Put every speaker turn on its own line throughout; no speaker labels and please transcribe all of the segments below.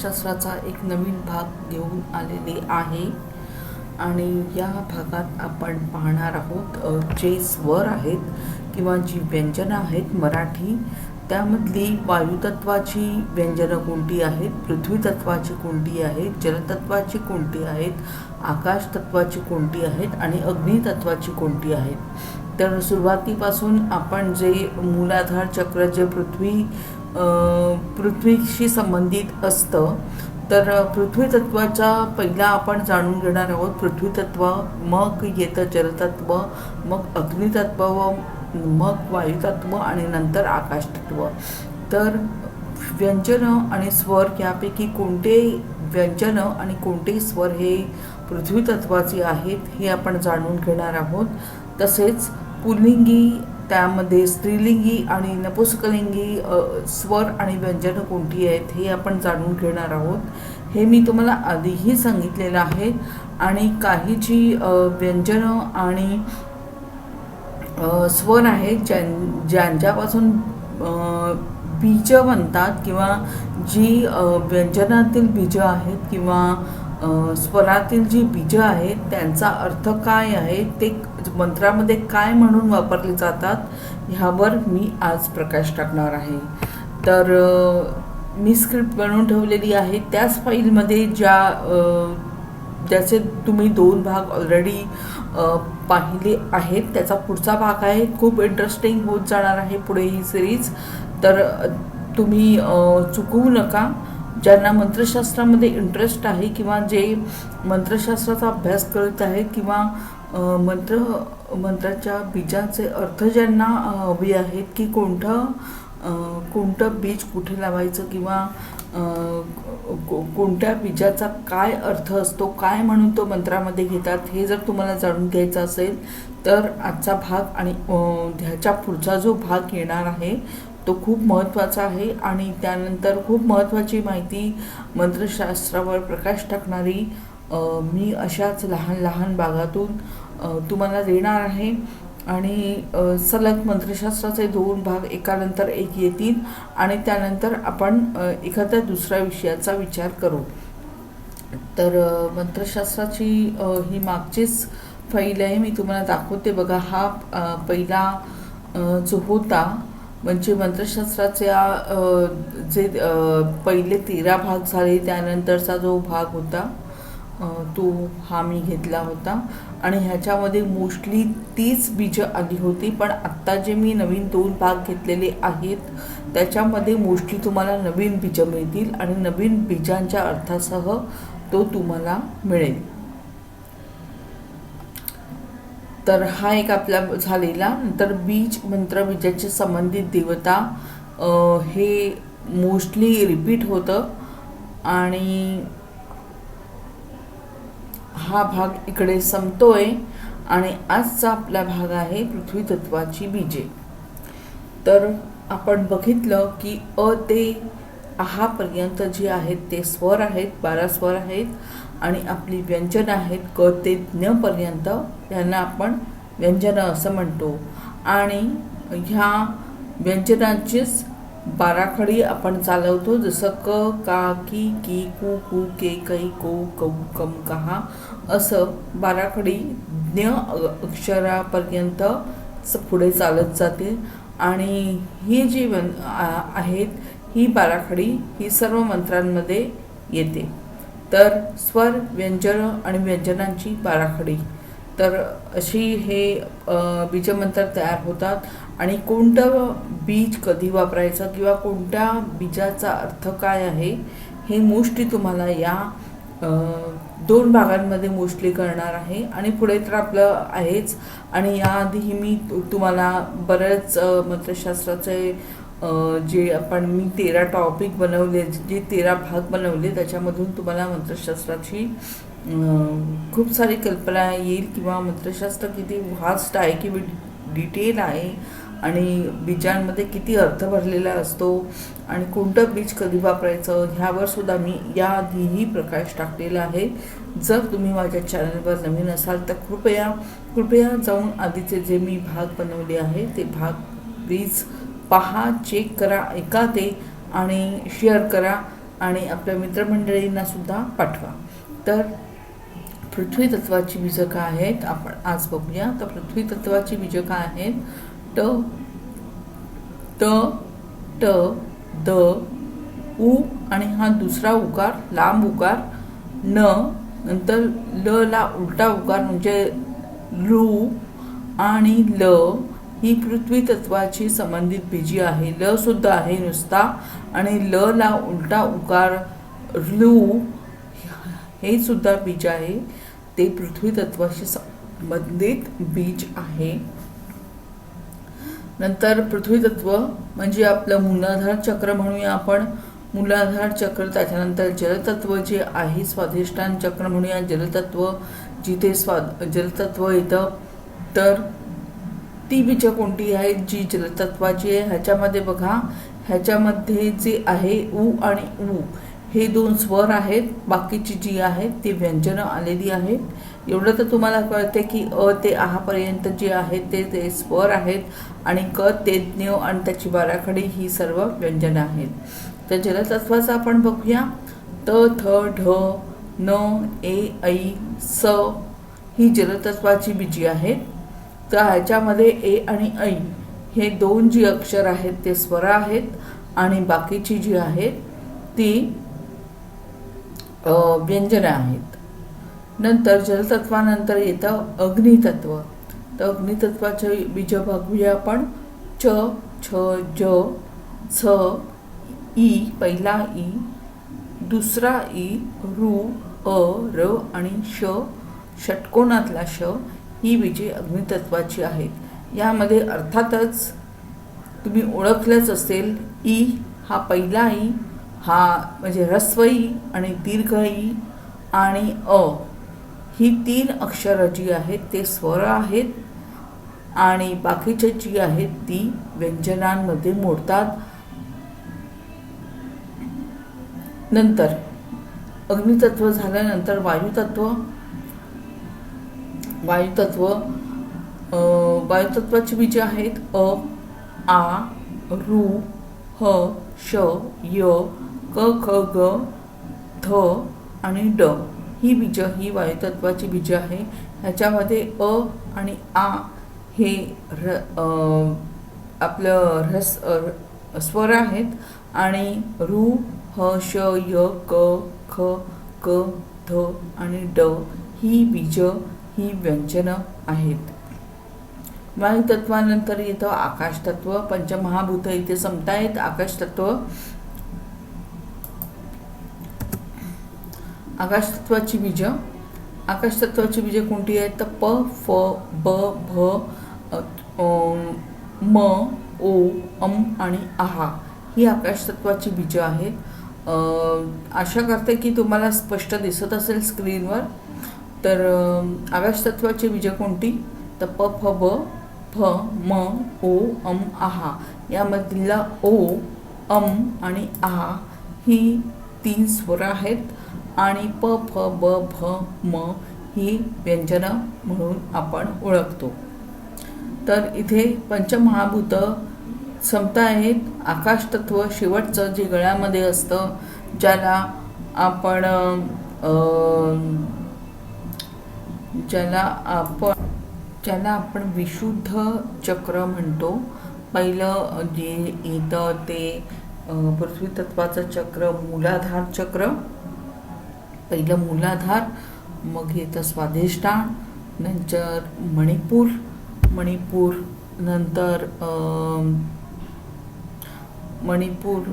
मंत्रशास्त्राचा एक नवीन भाग घेऊन आलेले आहे. आणि या भागात आपण पाहणार आहोत जे स्वर आहेत किंवा जी व्यंजनं आहेत मराठी त्यामधली वायुतत्वाची व्यंजनं कोणती आहेत पृथ्वीतत्वाची कोणती आहेत जलतत्वाची कोणती आहेत आकाशतत्वाची कोणती आहेत आणि अग्नितत्वाची कोणती आहेत. तर सुरुवातीपासून आपण जे मूलाधार चक्र जे पृथ्वी पृथ्वीशी संबंधित असतं. तर पृथ्वीतत्त्वाचा पहिला आपण जाणून घेणार आहोत. पृथ्वी तत्व मग येतं जलतत्व मग अग्नितत्व व मग वायुतत्व आणि नंतर आकाशतत्व तर व्यंजनं आणि स्वर यापैकी कोणते व्यंजनं आणि कोणते स्वर हे पृथ्वी तत्वाचे आहेत हे आपण जाणून घेणार आहोत. तसेच पुल्लिंगी त्यामध्ये स्त्रीलिंगी आणि नपुसकलिंगी स्वर आणि व्यंजनं कोणती आहेत हे आपण जाणून घेणार आहोत. हे मी तुम्हाला आधीही सांगितलेलं आहे आणि काही जी व्यंजनं आणि स्वर आहेत ज्यां ज्यांच्यापासून बीजं बनतात किंवा जी व्यंजनातील बीजं आहेत किंवा स्वरातील जी बीजं आहेत त्यांचा अर्थ काय आहे ते मंत्रामध्ये काय म्हणून वापरले जातात ह्यावर मी आज प्रकाश टाकणार आहे. तर मी स्क्रिप्ट बनवून ठेवलेली आहे. त्याच फाईलमध्ये ज्या ज्याचे तुम्ही दोन भाग ऑलरेडी पाहिले आहेत त्याचा पुढचा भाग आहे. खूप इंटरेस्टिंग होत जाणार आहे पुढे ही सिरीज तर तुम्ही चुकवू नका. ज्यांना मंत्रशास्त्रामध्ये इंटरेस्ट आहे किंवा जे मंत्रशास्त्राचा अभ्यास करत आहेत किंवा मंत्र मंत्राच्या बीजांचे अर्थ ज्यांना हवी हवे आहेत की कोणतं कोणतं बीज कुठे लावायचं किंवा को- कोणत्या बीजाचा काय अर्थ असतो काय म्हणून तो मंत्रामध्ये घेतात हे जर तुम्हाला जाणून घ्यायचं असेल तर आजचा भाग आणि ह्याच्या पुढचा जो भाग येणार आहे तो खूप महत्त्वाचा आहे आणि त्यानंतर खूप महत्त्वाची माहिती मंत्रशास्त्रावर प्रकाश टाकणारी मी अशाच लहान लहान भागातून तुम्हाला देणार आहे. आणि सलग मंत्रशास्त्राचे दोन भाग एकानंतर एक येतील आणि त्यानंतर आपण एखाद्या दुसऱ्या विषयाचा विचार करू. तर मंत्रशास्त्राची ही मागचीच फाईल आहे मी तुम्हाला दाखवते. बघा हा पहिला जो होता म्हणजे मंत्रशास्त्राच्या जे पहिले तेरा भाग झाले त्यानंतरचा जो भाग होता तो हा मी घेतला होता. आणि ह्याच्यामध्ये मोस्टली तीच बीजं आली होती पण आत्ता जे मी नवीन दोन भाग घेतलेले आहेत त्याच्यामध्ये मोस्टली तुम्हाला नवीन बीजं मिळतील आणि नवीन बीजांच्या अर्थासह तो तुम्हाला मिळेल. तर हा एक आपला झालेला नंतर बीज मंत्र बीजाचे संबंधित देवता हे मोस्टली रिपीट होतं आणि हा भाग इकडे संपतोय आणि आजचा आपला भाग आहे पृथ्वी तत्वाची बीजे. तर आपण बघितलं की अ ते आहापर्यंत जे आहेत ते स्वर आहेत बारा स्वर आहेत. आणि आपली व्यंजनं आहेत क ते ज्ञपर्यंत यांना आपण व्यंजनं असं म्हणतो. आणि ह्या व्यंजनांचीच बाराखडी आपण चालवतो जसं क का की की कु कु के कै को कौ कम कहा असं बाराखडी ज्ञ अक्षरापर्यंत पुढे चालत जाते. आणि ही जी वन आहेत ही बाराखडी ही सर्व मंत्रांमध्ये येते. तर स्वर व्यंजन आणि व्यंजनांची बाराखडी तर अशी हे बीजमंत्र तयार होतात. आणि कोणतं बीज कधी वापरायचं किंवा कोणत्या बीजाचा अर्थ काय आहे हे मोस्टली तुम्हाला या दोन भागांमध्ये मोस्टली करणार आहे. आणि पुढे तर आपलं आहेच. आणि याआधीही मी तुम्हाला बऱ्याच मंत्रशास्त्राचे जे आपण मी तेरा टॉपिक बनवले जे तेरा भाग बनवले त्याच्यामधून तुम्हाला मंत्रशास्त्राची खूप सारी कल्पना येईल किंवा मंत्रशास्त्र किती व्हास्ट आहे किंवा डिटेल आहे आणि बीजांमध्ये किती अर्थ भरलेला असतो आणि कोणतं बीज कधी वापरायचं ह्यावर सुद्धा मी याआधीही प्रकाश टाकलेला आहे. जर तुम्ही माझ्या चॅनलवर नवीन असाल तर कृपया कृपया जाऊन आधीचे जे मी भाग बनवले आहे ते भाग प्लीज पहा चेक करा ऐका ते आणि शेअर करा आणि आपल्या मित्रमंडळींना सुद्धा पाठवा. तर पृथ्वी तत्वाची बीजं काय आहेत आपण आज बघूया. तर पृथ्वी तत्वाची बीजं काय आहेत ट त ट द उ आणि हा दुसरा उकार लांब उकार न नंतर ल ला उलटा उकार म्हणजे लू आणि ल ही पृथ्वी तत्वाची संबंधित बीजी आहे. ल सुद्धा आहे नुसता आणि ल ला उलटा उकार लू हे सुद्धा बीज आहे. ते पृथ्वी तत्वाशी संबंधित बीज आहे. नंतर पृथ्वी तत्व म्हणजे आपलं मूलाधार चक्र म्हणूया आपण. मूलाधार चक्र त्याच्यानंतर जलतत्व जे आहे स्वाधिष्ठान चक्र म्हणूया जलतत्व. जिथे स्वा जलतत्व येतं तर ती बीजं कोणती आहेत जी जलतत्वाची आहे. ह्याच्यामध्ये बघा ह्याच्यामध्ये जे आहे ऊ आणि उ हे दोन स्वर आहेत. बाकीची जी आहेत ती व्यंजनं आलेली आहेत. एवढं तर तुम्हाला कळते की अ ते आहापर्यंत जे आहेत ते ते स्वर आहेत आणि क ते ज्ञ आणि त्याची बाराखडी ही सर्व व्यंजनं आहेत. तर जलतत्वाचं आपण बघूया. त थ ढ न ए ऐ स ही जलतत्वाची बीजी आहेत. तर ह्याच्यामध्ये ए आणि ऐ हे दोन जी अक्षर आहेत ते स्वर आहेत आणि बाकीची जी आहेत ती व्यंजनं आहेत. नंतर जलतत्वानंतर येतं अग्नितत्व. तर अग्नितत्वाचे बीज बघूया आपण. च छ ज छ ई पहिला ई दुसरा ई रू अ र आणि श षटकोनातला श ही विजय अग्नितत्वाची आहेत. यामध्ये अर्थातच तुम्ही ओळखलंच असेल ई हा पहिला ई हा म्हणजे ह्रस्व ई आणि दीर्घ ई आणि अ. ही तीन अक्षरं जी आहेत ते स्वर आहेत आणि बाकीचे जी आहेत ती व्यंजनांमध्ये मोडतात. नंतर अग्नितत्व झाल्यानंतर वायुतत्व वायुतत्व वायुतत्वाची बीजे आहेत अ आ रू ह श य क ख ग ध आणि ड. ही बीजं ही वायुतत्वाची बीजं आहे. ह्याच्यामध्ये अ आणि आ हे र आपलं रस स्वर आहेत आणि रू ह श य क ख क ध आणि ड ही बीजं ही व्यंजनं आहेत. वायुतत्वानंतर येतं आकाशतत्व पंचमहाभूत इथे संपतायत आकाशतत्व. आकाशतत्वाची बीजं आकाशतत्वाची बीजं कोणती आहेत? तर प फ ब भ म ओ अम आणि आहा ही आकाशतत्वाची बीजं आहेत. आशा करते की तुम्हाला स्पष्ट दिसत असेल स्क्रीनवर. तर आकाशतत्वाची बीजं कोणती? तर प फ ब फ म ओ अम आहा. यामधला ओ अम आणि आहा ही तीन स्वर आहेत. आणि प फ ब भ म ही व्यंजनं म्हणून आपण ओळखतो. तर इथे पंचमहाभूत संपता आहेत. आकाशतत्व शेवटचं जे गळ्यामध्ये असतं ज्याला आपण ज्याला आपण ज्याला आपण विशुद्ध चक्र म्हणतो. पहिलं जे येतं ते पृथ्वी तत्वाचं चक्र मूलाधार चक्र. पहिलं मूलाधार मग येतं स्वाधिष्ठान नंतर मणिपूर. मणिपूर नंतर मणिपूर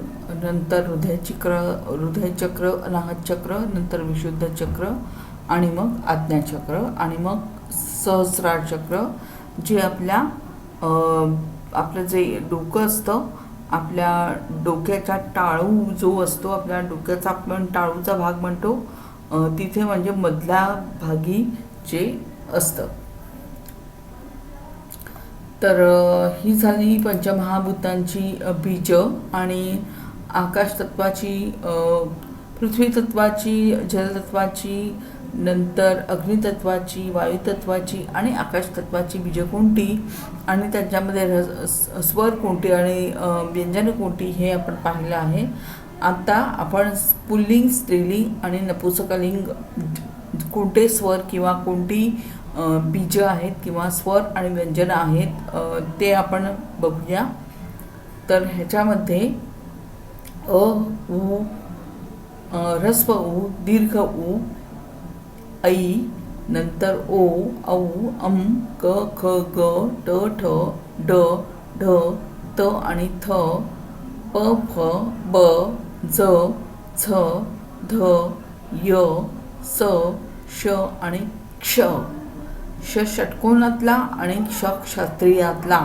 नंतर हृदयचक्र हृदयचक्र अनाहत चक्र नंतर विशुद्ध चक्र. आणि मग आज्ञाचक्र आणि मग सहस्रार चक्र जे आपल्या आपलं जे डोकं असतं आपल्या डोक्याचा टाळू जो असतो आपल्या डोक्याचा आपण टाळूचा भाग म्हणतो तिथे म्हणजे मधल्या भागी जे असतं. तर ही झाली पंचमहाभूतांची बीज आणि आकाशतत्वाची पृथ्वी तत्वाची जलतत्वाची नंतर अग्नितत्वाची वायुतत्वाची आणि आकाशतत्वाची बीजं कोणती? आणि त्यांच्यामध्ये रस स्वर कोणते आणि व्यंजनं कोणती हे आपण पाहिलं आहे. आता आपण पुल्लिंग स्त्रीलिंग आणि नपुसकलिंग कोणते स्वर किंवा कोणती बीजं आहेत किंवा स्वर आणि व्यंजनं आहेत ते आपण बघूया. तर ह्याच्यामध्ये अ उ अ, ह्रस्व उ दीर्घ उ ऐ नंतर ओ औ अम क ख ग ट ठ ड ढ त आणि थ प फ ब ज छ ध य स श आणि क्ष. श षटकोनातला आणि क्ष क्षत्रियातला.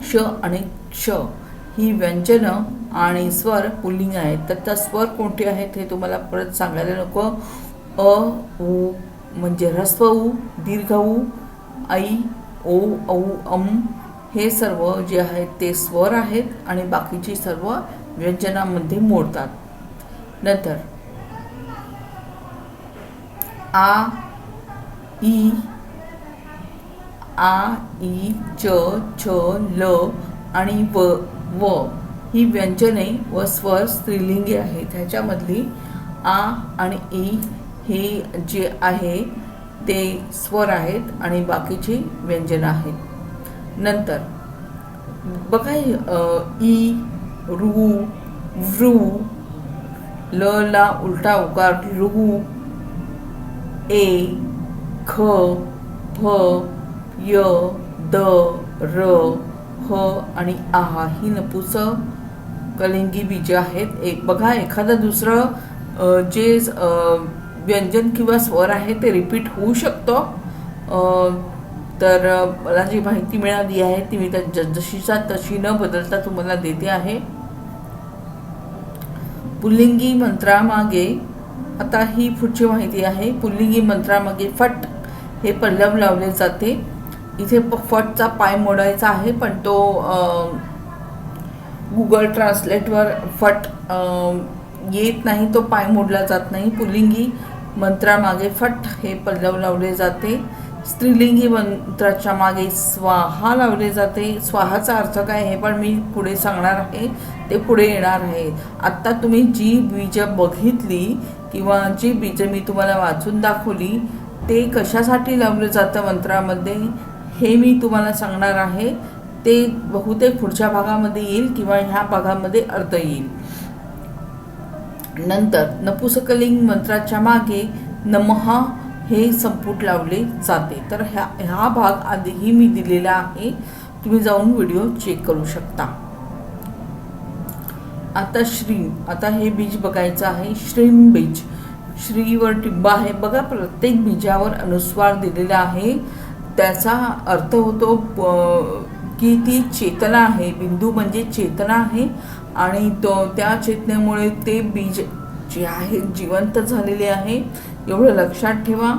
क्ष आणि क्ष. ही व्यंजनं आणि स्वर पुल्लिंग आहेत. तर त्या स्वर कोणते आहेत हे तुम्हाला परत सांगायला नको. अ उ म्हणजे ह्रस्व उ दीर्घ उ ऐ ओ औ अम हे सर्व जे आहेत ते स्वर आहेत आणि बाकीची सर्व व्यंजनामध्ये मोडतात. नंतर आ ई आ ई च छ ल आणि व व ही व्यंजने व स्वर स्त्रीलिंगी आहेत. ह्याच्यामधली आ आणि ई हे जे आहे ते स्वर आहेत आणि बाकीची व्यंजनं आहेत. नंतर बघा ई रू व्रू ल ला उलटा उकार रू ए ख फ य द र ह आणि आहा ही नपुस कलिंगी बीज आहेत. एक बघा एखादं दुसरं जे व्यंजन किंवा स्वर आहे ते रिपीट होऊ शकतो. तर मला जी माहिती मिळाली आहे ती मी त्या जशीचा तशी न बदलता तुम्हाला देते आहे. पुल्लिंगी मंत्रामागे आता ही पुढची माहिती आहे. पुल्लिंगी मंत्रामागे फट हे पल्लव लावले जाते. इथे फटचा पाय मोडायचा आहे पण तो गुगल ट्रान्सलेटवर फट येत नाही तो पाय मोडला जात नाही. पुल्लिंगी मंत्रामागे फट हे पल्लव लावले जाते. स्त्रीलिंगी मंत्राच्या मागे स्वाहा लावले जाते. स्वाहाचा अर्थ काय हे पण मी पुढे सांगणार आहे. ते पुढे येणार आहे. आत्ता तुम्ही जी बीजं बघितली किंवा जी बीजं मी तुम्हाला वाचून दाखवली ते कशासाठी लावलं जातं मंत्रामध्ये? हे मी तुम्हाला सांगणार आहे. ते बहुतेक पुढच्या भागामध्ये येईल किंवा ह्या भागामध्ये अर्थ येईल. नंतर नपुसकलिंग मंत्राच्या मागे नमहा हे संपुट लावले जाते. तर ह्या हा भाग आधीही मी दिलेला आहे. तुम्ही जाऊन व्हिडिओ चेक करू शकता. आता श्री आता हे बीज बघायचं आहे. श्रीम बीज. श्रीवर टिंबा आहे. बघा प्रत्येक बीजावर अनुस्वार दिलेला आहे. त्याचा अर्थ होतो की ती चेतना आहे. बिंदू म्हणजे चेतना आहे. आणि तो त्या चेतनेमुळे ते बीज जे आहे जिवंत झालेले आहे एवढं लक्षात ठेवा.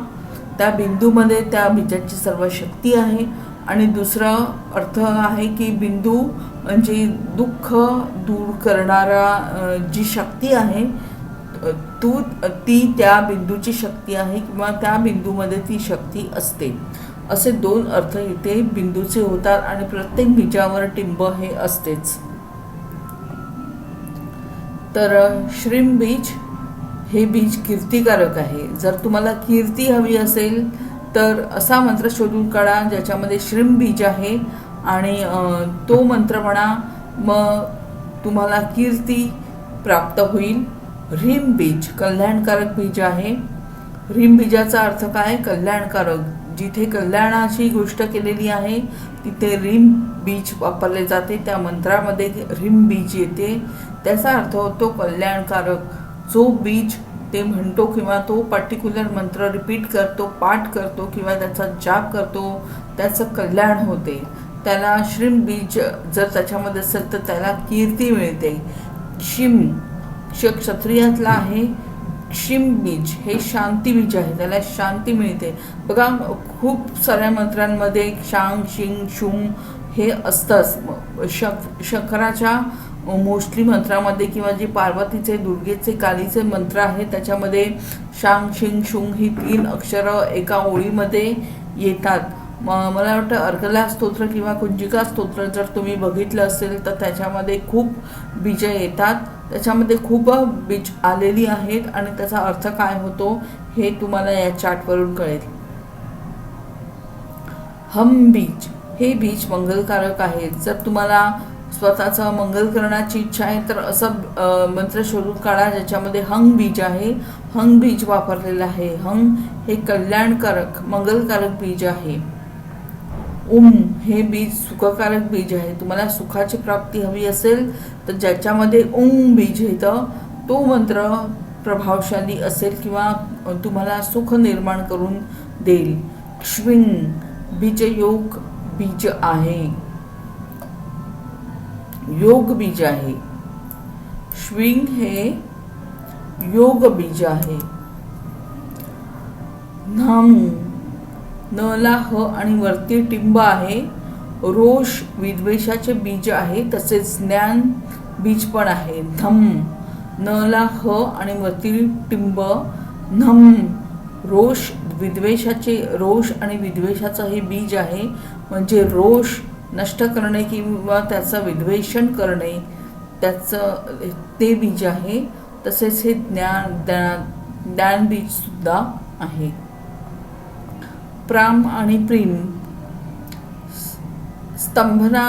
त्या बिंदूमध्ये त्या बीजाची सर्व शक्ती आहे. आणि दुसरा अर्थ आहे की बिंदू म्हणजे दुःख दूर करणारा जी शक्ती आहे तू ती त्या बिंदूची शक्ती आहे किंवा त्या बिंदूमध्ये ती शक्ती असते. असे दोन अर्थ इथे बिंदूचे होतात आणि प्रत्येक बीजावर टिंब हे असतेच. तर श्रीम बीज हे बीज कीर्तिकारक आहे. जर तुम्हाला कीर्ती हवी असेल तर असा मंत्र शोधून काढा ज्याच्यामध्ये श्रीम बीज आहे आणि तो मंत्र म्हणा मग तुम्हाला कीर्ती प्राप्त होईल. ह्रीम बीज कल्याणकारक बीज आहे. ह्रीम बीजाचा अर्थ काय? कल्याणकारक. जिथे कल्याणाची गोष्ट केलेली आहे तिथे रिम बीज वापरले जाते. त्या मंत्रामध्ये रिम बीज येते. त्याचा अर्थ होतो कल्याणकारक जो बीज ते म्हणतो किंवा तो पर्टिक्युलर मंत्र रिपीट करतो पाठ करतो किंवा त्याचा जाप करतो त्याचं कल्याण होते. त्याला श्रीम बीज जर त्याच्यामध्ये असेल तर त्याला कीर्ती मिळते. क्षिम क्ष क्षत्रियातला आहे क्षिम बीज. हे शांती बीज आहे. त्याला शांती मिळते. बघा खूप साऱ्या मंत्रांमध्ये शांग शिंग शुम हे असतंच. म- शक शंकराच्या मोस्टली मंत्रामध्ये किंवा जे पार्वतीचे दुर्गेचे कालीचे मंत्र आहेत त्याच्यामध्ये शांग शिंग शुंग ही तीन अक्षरं एका ओळीमध्ये येतात. म मला वाटतं अर्कला स्तोत्र किंवा कुंजिका स्तोत्र जर तुम्ही बघितलं असेल तर त्याच्यामध्ये खूप बीजं येतात. त्याच्यामध्ये खूप बीज आलेली आहेत आणि त्याचा अर्थ काय होतो हे तुम्हाला या चार्टवरून कळेल. हम बीज. हे बीज मंगलकारक आहेत. जर तुम्हाला स्वतःचं मंगल करण्याची इच्छा आहे तर असं मंत्र शोधून काढा ज्याच्यामध्ये हंग बीज आहे. हंग बीज वापरलेलं आहे. हंग हे कल्याणकारक मंगलकारक बीज आहे. उम हे बीज सुखकारक बीज आहे. तुम्हाला सुखाची प्राप्ती हवी असेल तर ज्याच्यामध्ये उम बीज येतं तो मंत्र प्रभावशाली असेल किंवा तुम्हाला सुख निर्माण करून देईल. क्ष्विंग बीजयोग बीज आहे. योग बीज आहे. श्विंग हे योग बीज आहे. नाम न ला ह आणि वरती टिंब आहे. रोष विद्वेषाचे बीज आहे तसेच ज्ञान बीज पण आहे. धम न ला ह आणि वरती टिंब नम रोष विद्वेषाचे रोष आणि विद्वेषाचं हे बीज आहे. म्हणजे रोष नष्ट करणे किंवा त्याचं विद्वेषण करणे त्याचं ते बीज आहे तसेच हे ज्ञान ज्ञान ज्ञानबीज सुद्धा आहे. प्राम आणि प्रीम स्तंभना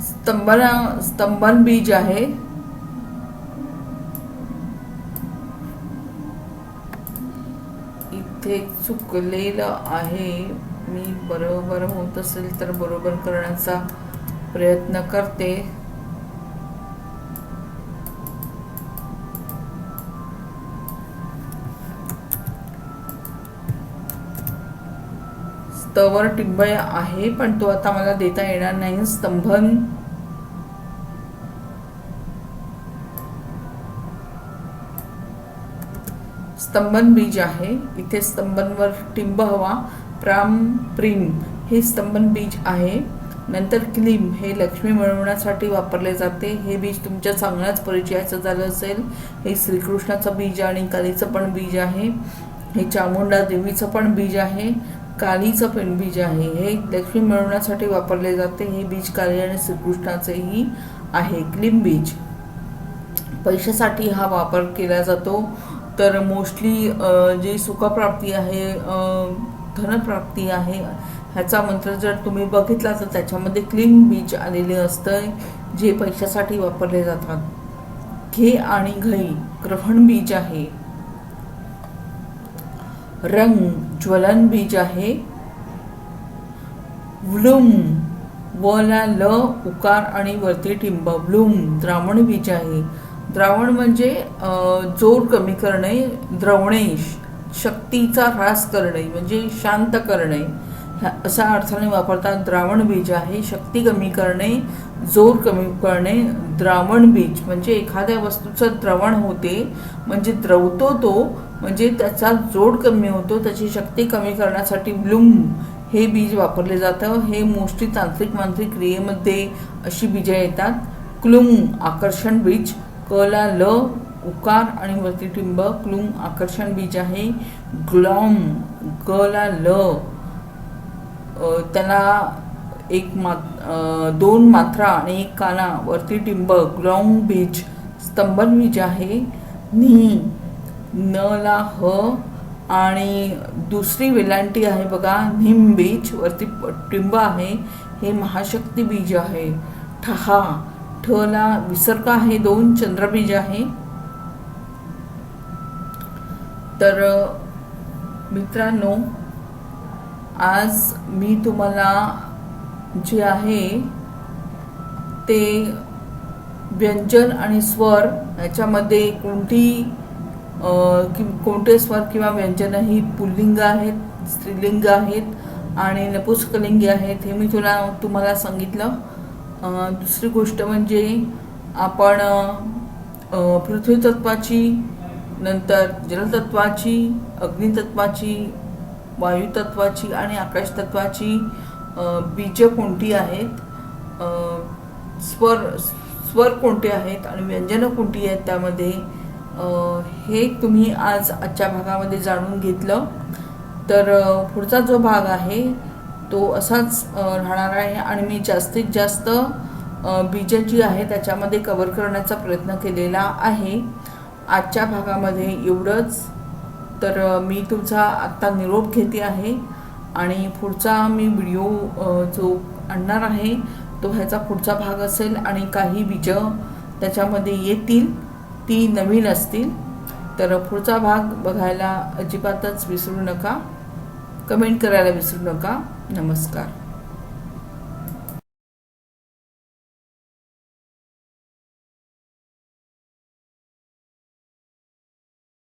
स्तंभना स्तंभन बीज आहे. इथे चुकलेलं आहे. मी बरोबर होत असेल तर बरोबर करण्याचा प्रयत्न करते. स्तवर टिंबय आहे पण तो आता मला देता येणार नाही. स्तंभन स्तंभन बीज आहे. इथे स्तंभनवर टिंब हवा. प्राम प्रिम हे स्तंभन बीज आहे. नंतर क्लीम हे लक्ष्मी मिळवण्यासाठी वापरले जाते. हे बीज तुमच्या चांगल्याच परिचयाचं झालं असेल. हे श्रीकृष्णाचं बीज आणि कालीचं पण बीज आहे. हे चामुंडा देवीचं पण बीज आहे. कालीचं पण बीज आहे. हे लक्ष्मी मिळवण्यासाठी वापरले जाते. हे बीज काली आणि श्रीकृष्णाचेही आहे. क्लीम बीज. पैशासाठी हा वापर केला जातो. तर मोस्टली जी सुखप्राप्ती आहे धनप्राप्ती आहे ह्याचा मंत्र जर तुम्ही बघितला तर त्याच्यामध्ये क्लीन बीज आलेले असतं जे पैशासाठी वापरले जातात. घे आणि घई ग्रहण बीज आहे. रंग ज्वलन बीज आहे. व्लुम वला ल उकार आणि वरती टिंब. ब्लूम द्रावण बीज आहे. द्रावण म्हणजे जोर कमी करणे द्रवणे शक्तीचा ह्रास करणे म्हणजे शांत करणे. ह्या अर्थाने वापरतात द्रावण बीज आहे शक्ती कमी करणे जोर कमी करणे. द्रावण बीज म्हणजे एखाद्या वस्तूचं द्रवण होते म्हणजे द्रवतो तो म्हणजे त्याचा जोड कमी होतो त्याची शक्ती कमी करण्यासाठी ब्लूम हे बीज वापरले जातं. हे मोस्टली तांत्रिक मांत्रिक क्रियेमध्ये अशी बीजं येतात. क्लुंग आकर्षण बीज. कला ल उकार आणि वरती टिंब क्लुंग आकर्षण बीज आहे. ग्लॉम गला ल. त्याला एक मा दोन मात्रा आणि एक काना वरती टिंब ग्लॉंग बीज स्तंभन बीज आहे. नी न ला ह आणि दुसरी वेलांटी आहे बघा. निम बीज वरती टिंब आहे. हे महाशक्ती बीज आहे. ठहा ठला विसर्ग आहे दोन चंद्रबीज आहे. तर मित्रांनो आज मी तुम्हाला जे आहे ते व्यंजन आणि स्वर याच्यामध्ये कोणती कि कोणते स्वर किंवा व्यंजनं ही पुल्लिंग आहेत स्त्रीलिंग आहेत आणि नपुसकलिंगी आहेत हे मी तुला तुम्हाला सांगितलं. दुसरी गोष्ट म्हणजे आपण अ, पृथ्वीतत्वाची नंतर जलतत्वाची अग्नितत्वाची वायुतत्वाची आणि आकाशतत्वाची बीज बीजं कोणती आहेत? स्वर स्वर कोणते आहेत आणि व्यंजनं कोणती आहेत त्यामध्ये? हे तुम्ही आज आजच्या भागामध्ये जाणून घेतलं. तर पुढचा जो भाग आहे तो असाच राहणार आहे आणि मी जास्तीत जास्त बीजं जी आहे त्याच्यामध्ये कवर करण्याचा प्रयत्न केलेला आहे. आजच्या भागामध्ये एवढंच. तर मी तुमचा आत्ता निरोप घेते आहे आणि पुढचा मी व्हिडिओ जो आणणार आहे तो ह्याचा पुढचा भाग असेल आणि काही बीजं त्याच्यामध्ये येतील ती नवीन असतील. तर पुढचा भाग बघायला अजिबातच विसरू नका. कमेंट करायला विसरू नका. नमस्कार.